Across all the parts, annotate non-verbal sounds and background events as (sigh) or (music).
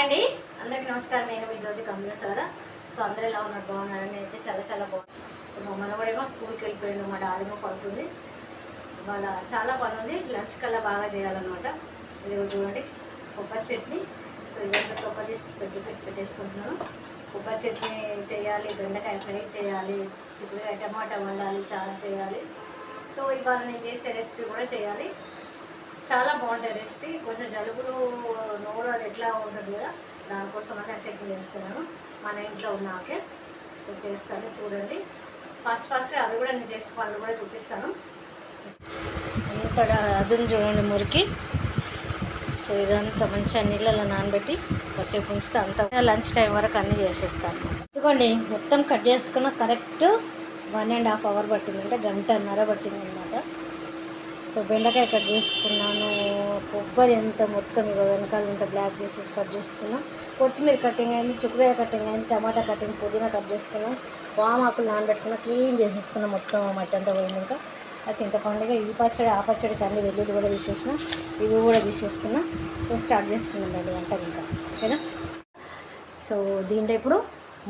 అండి. అందరికీ నమస్కారం. నేను మీ జ్యోతి కంజేశ్వర సో అందరూ ఎలా ఉన్నారు? బాగున్నారని అయితే చాలా చాలా బాగుంది సో మా మనవడేమో స్కూల్కి వెళ్ళిపోయాడు. మా డాడీమో పడుతుంది వాళ్ళ చాలా పని ఉంది లంచ్ కల్లా బాగా చేయాలన్నమాట. ఇది చూడండి. కొబ్బరి చట్నీ. సో ఇదంతా కొబ్బరి తీసి పెట్టి పెట్టి పెట్టేసుకుంటున్నాను. కొబ్బరి చట్నీ చేయాలి. బెండకాయ ఫ్రై చేయాలి. చిక్కుడుకాయ టమాటా వండాలి. చాలా చేయాలి. సో ఇవాళ నేను చేసే రెసిపీ కూడా చేయాలి. చాలా బాగుంటుంది రెసిపీ. కొంచెం జలుబులు నోరు అది ఎట్లా ఉంటుంది కదా దానికోసం అని నేను చెక్ చేస్తున్నాను. మన ఇంట్లో ఉన్నాకే సో చేస్తాను చూడండి. ఫస్ట్ ఫస్ట్ అవి కూడా నేను చేసే పనులు కూడా చూపిస్తాను. అంతటా అదుని చూడండి మురికి. సో ఇదంతా మంచిగా నీళ్ళలో నానబెట్టి కాసేపు ఉంచితే అంత లంచ్ టైం వరకు అన్నీ చేసేస్తాను. ఇదిగోండి మొత్తం కట్ చేసుకున్న correct one and half hour పట్టింది అంటే గంటన్నర పట్టింది అనమాట సో బెండకాయ కట్ చేసుకున్నాను కొబ్బరి ఎంత మొత్తం ఇక వెనకాల ఇంత బ్లాక్ చేసేసి కట్ చేసుకున్నాం. కొత్తిమీర కటింగ్ అయింది చుక్కకాయ కటింగ్ అయింది టమాటా కటింగ్ పుదీనా కట్ చేసుకున్నాం. వామాకులు నానబెట్టుకున్నా క్లీన్ చేసేసుకున్నాం మొత్తం మట్టి అంతా పోయినాక ఆ చింతపండుగా ఈ పచ్చడి ఆ పచ్చడికి అన్ని వెల్లుల్లి కూడా తీసేసిన ఇవి కూడా తీసేసుకున్నా. సో స్టార్ట్ చేసుకున్నాం అండి వంట ఇంకా ఓకేనా? సో దీంట్లో ఇప్పుడు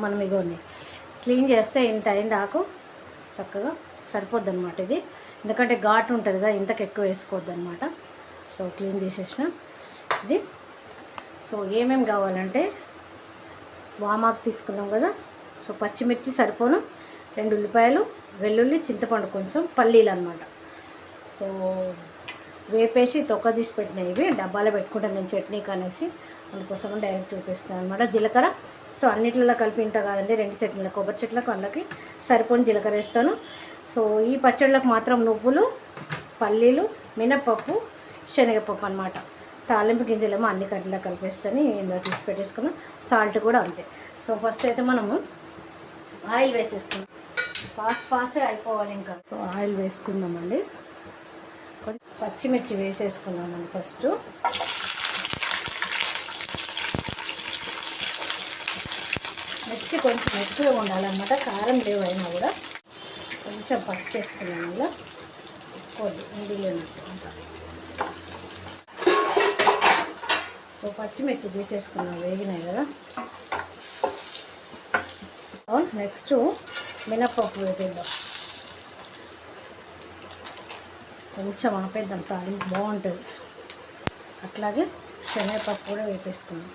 మనం ఇగోండి క్లీన్ చేస్తే ఇంత అయింది ఆకు చక్కగా సరిపోద్ది అనమాట ఇది. ఎందుకంటే ఘాటు ఉంటుంది కదా ఇంతకు ఎక్కువ వేసుకోవద్దు అనమాట సో క్లీన్ చేసేసిన ఇది. సో ఏమేమి కావాలంటే వామాకు తీసుకున్నాం కదా. సో పచ్చిమిర్చి సరిపోను. రెండు ఉల్లిపాయలు వెల్లుల్లి చింతపండు కొంచెం పల్లీలు అనమాట సో వేపేసి తొక్క తీసి పెట్టిన ఇవి డబ్బాలో పెట్టుకుంటాను నేను చట్నీకి అనేసి అందుకోసం డైరెక్ట్ చూపిస్తాను అనమాట జీలకర్ర సో అన్నిట్లలో కలిపి ఇంత కాదండి రెండు చట్నీల కొబ్బరి చెట్లకు అందులోకి సరిపోని జీలకర్ర వేస్తాను. సో ఈ పచ్చళ్ళకు మాత్రం నువ్వులు పల్లీలు మినపప్పు శనగపప్పు అనమాట తాలింపు గింజలేమో అన్ని కట్టలో కలిపేస్తని ఇందులో తీసి పెట్టేసుకున్నాం. సాల్ట్ కూడా అంతే. సో ఫస్ట్ అయితే మనము ఆయిల్ వేసేసుకుందాం. ఫాస్ట్ ఫాస్ట్గా అయిపోవాలి ఇంకా. సో ఆయిల్ వేసుకుందామండి కొంచెం పచ్చిమిర్చి వేసేసుకున్నామండి ఫస్ట్. మిర్చి కొంచెం ఎక్కువగా ఉండాలన్నమాట. కారం లేవు అయినా కూడా. కొంచెం పసుపు వేసుకున్నాను ఇలా కొద్ది ఇండిలో సో పచ్చిమిర్చి తీసేసుకున్నాం వేగినాయి కదా. నెక్స్ట్ మినప్పప్పు వేసేద్దాం. కొంచెం ఆపేద్దాం తాలింపు బాగుంటుంది. అట్లాగే శనగపప్పు కూడా వేపేసుకున్నాం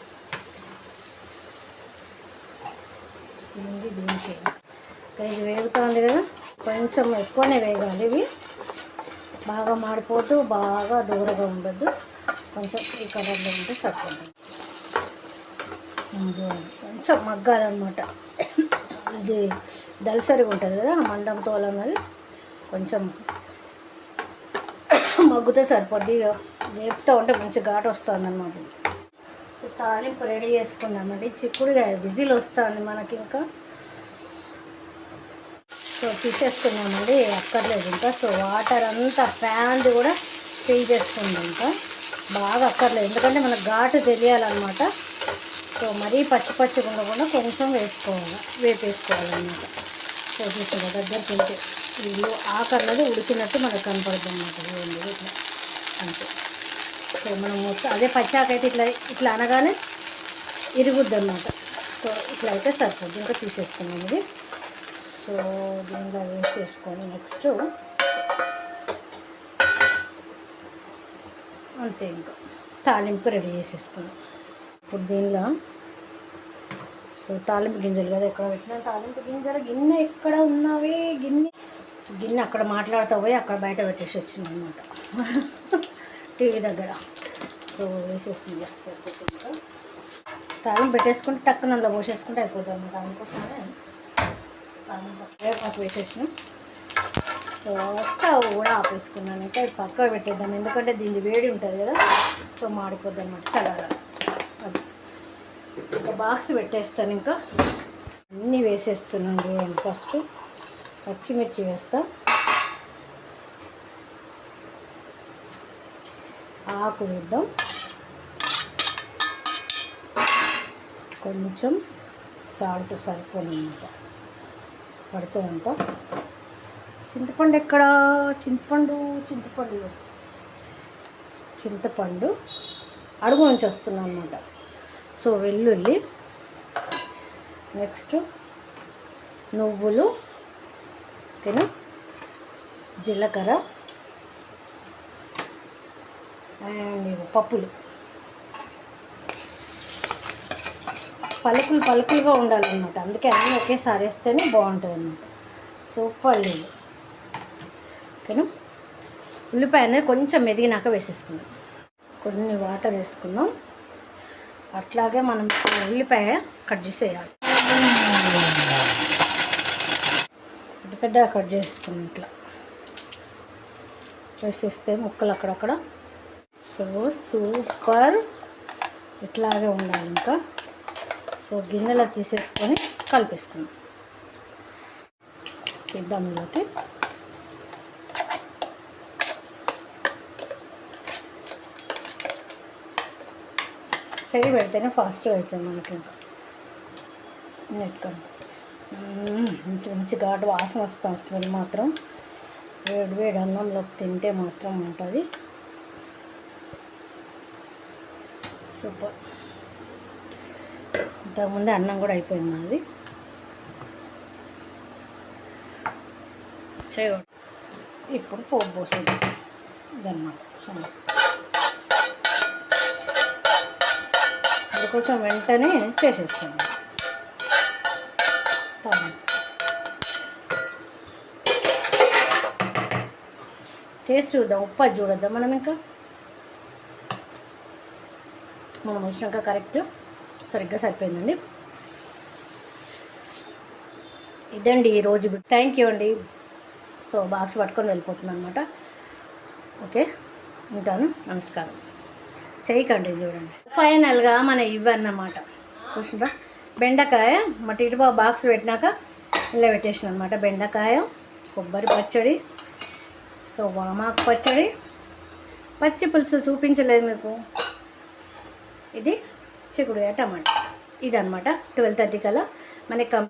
ఇది దీనికి. ఇది వేగుతూ వేగుతుంది కదా. కొంచెం ఎక్కువనే వేగాలి ఇవి బాగా మాడిపోతూ బాగా దూరగా ఉండద్దు. కొంచెం ఈ కలర్లో ఉంటే చక్కగా కొంచెం మగ్గాలన్నమాట. ఇది దళసరిగా ఉంటుంది కదా మందం తోలు అన్నది కొంచెం మగ్గుతే సరిపోద్ది. ఇక వేపుతూ ఉంటే మంచి ఘాటు వస్తుంది అన్నమాట సో తాలింపు రెడీ చేసుకున్నామండి. చిక్కుడుగా విజిల్ వస్తుంది మనకి ఇంకా. సో తీసేసుకున్నామండి అక్కర్లేదు ఇంకా. సో వాటర్ అంతా ఫ్యాన్ది కూడా ఫిల్ చేసుకుంది ఇంకా. బాగా అక్కర్లేదు ఎందుకంటే మనకు ఘాటు తెలియాలన్నమాట. సో మరీ పచ్చి పచ్చి ఉండకుండా కొంచెం వేసుకోవాలి వేపేసుకోవాలన్నమాట. సో చూసారు దగ్గర తింటే ఇల్లు ఆకర్నది ఉడికినట్టు మనకు కనపడుతుంది అన్నమాట ఇట్లా. అంతే. సో మనం అదే పచ్చాకైతే ఇట్లా ఇట్లా అనగానే ఇరుగుద్ది అన్నమాట సో ఇట్లా అయితే సరిపోద్ది. ఇంకా తీసేసుకున్నాం ఇది. సో దీనిలో వేసేసుకొని నెక్స్ట్ అంతే ఇంకా. తాలింపు రెడీ చేసేసుకున్నాం. ఇప్పుడు దీనిలో సో తాలింపు గింజలు కదా ఎక్కడ పెట్టినా తాలింపు గింజలు గిన్నె ఎక్కడ ఉన్నవి గిన్నె. గిన్నె అక్కడ మాట్లాడుతూ పోయి అక్కడ బయట పెట్టేసి వచ్చింది అనమాట (laughs) టీవీ దగ్గర. సో వేసేసింది సరిపోతుంది తాలింపు పెట్టేసుకుంటే టక్కున అందులో పోసేసుకుంటే అయిపోతుంది అనమాట అందుకోసమే తాలింపు వేసేసినాం. సో స్టవ్ కూడా ఆపేసుకున్నాను. ఇంకా ఇది పక్కకు పెట్టేద్దాం. ఎందుకంటే దీన్ని వేడి ఉంటుంది కదా సో మాడిపోద్ది అనమాట చల్లగా అది. ఒక బాక్స్ పెట్టేస్తాను ఇంకా. అన్నీ వేసేస్తున్నాను చూడండి ఫస్ట్ పచ్చిమిర్చి వేస్తా. ఆకు వేద్దాం. కొంచెం సాల్ట్ సరిపోనమాట పడుతుందంట చింతపండు ఎక్కడ? చింతపండు చింతపండు. చింతపండు అడుగు నుంచి వస్తున్నాం అనమాట సో వెల్లుల్లి నెక్స్ట్ నువ్వులు ఓకేనా జీలకర్ర అండ్ పప్పులు. పలుకులు పలుకులుగా ఉండాలన్నమాట. అందుకే అన్నీ ఒకేసారి వేస్తేనే బాగుంటుంది. అన్నమాట సూపర్ లేదు ఓకేనా? ఉల్లిపాయ అనేది కొంచెం మెదిగినాక వేసేసుకుందాం. కొన్ని వాటర్ వేసుకుందాం. అట్లాగే మనం ఉల్లిపాయ కట్ చేసేయాలి. పెద్ద పెద్దగా కట్ చేసుకుని ఇట్లా. వేసేస్తే ముక్కలు అక్కడక్కడ. So super. ఇట్లాగే ఉండాలి ఇంకా. సో గిన్నెలో తీసేసుకొని కలిపేసుకుందాం. ఇద్దాంలోకి చెయ్యి పెడితేనే ఫాస్ట్గా అవుతుంది మనకి నెట్కొని నెట్టుకొని మంచి మంచి ఘాటు వాసన వస్తుంది స్మెల్ మాత్రం. వేడి వేడి అన్నంలో తింటే మాత్రం ఉంటుంది. సూపర్. ఇంతకుముందే అన్నం కూడా అయిపోయింది మనది చేయకూడదు ఇప్పుడు పోపు పోసేది ఇదన్నమాట. సంగతి అందుకోసం వెంటనే చేసేస్తాను. టేస్ట్ చూద్దాం ఉప్పు చూడద్దాం చూడొద్దాం మనం ఇంకా? మనం వచ్చినాక కరెక్ట్? సరిగ్గా సరిపోయిందండి. ఇదండి ఈరోజు థ్యాంక్ యూ అండి. సో బాక్స్ పట్టుకొని వెళ్ళిపోతున్నాను అనమాట ఓకే ఉంటాను. నమస్కారం. చేయకండి చూడండి. ఫైనల్గా మన ఇవ్వన్నమాట చూసిండ్రా బెండకాయ మా బాక్స్ పెట్టినాక ఇలా పెట్టేసిన అనమాట బెండకాయ కొబ్బరి పచ్చడి సో వామాకు పచ్చడి. పచ్చి పులుసు చూపించలేదు మీకు. ఇది చిక్కుడుగా టమాటా. ఇదనమాట ట్వెల్వ్ థర్టీ కల్లా మనకి కం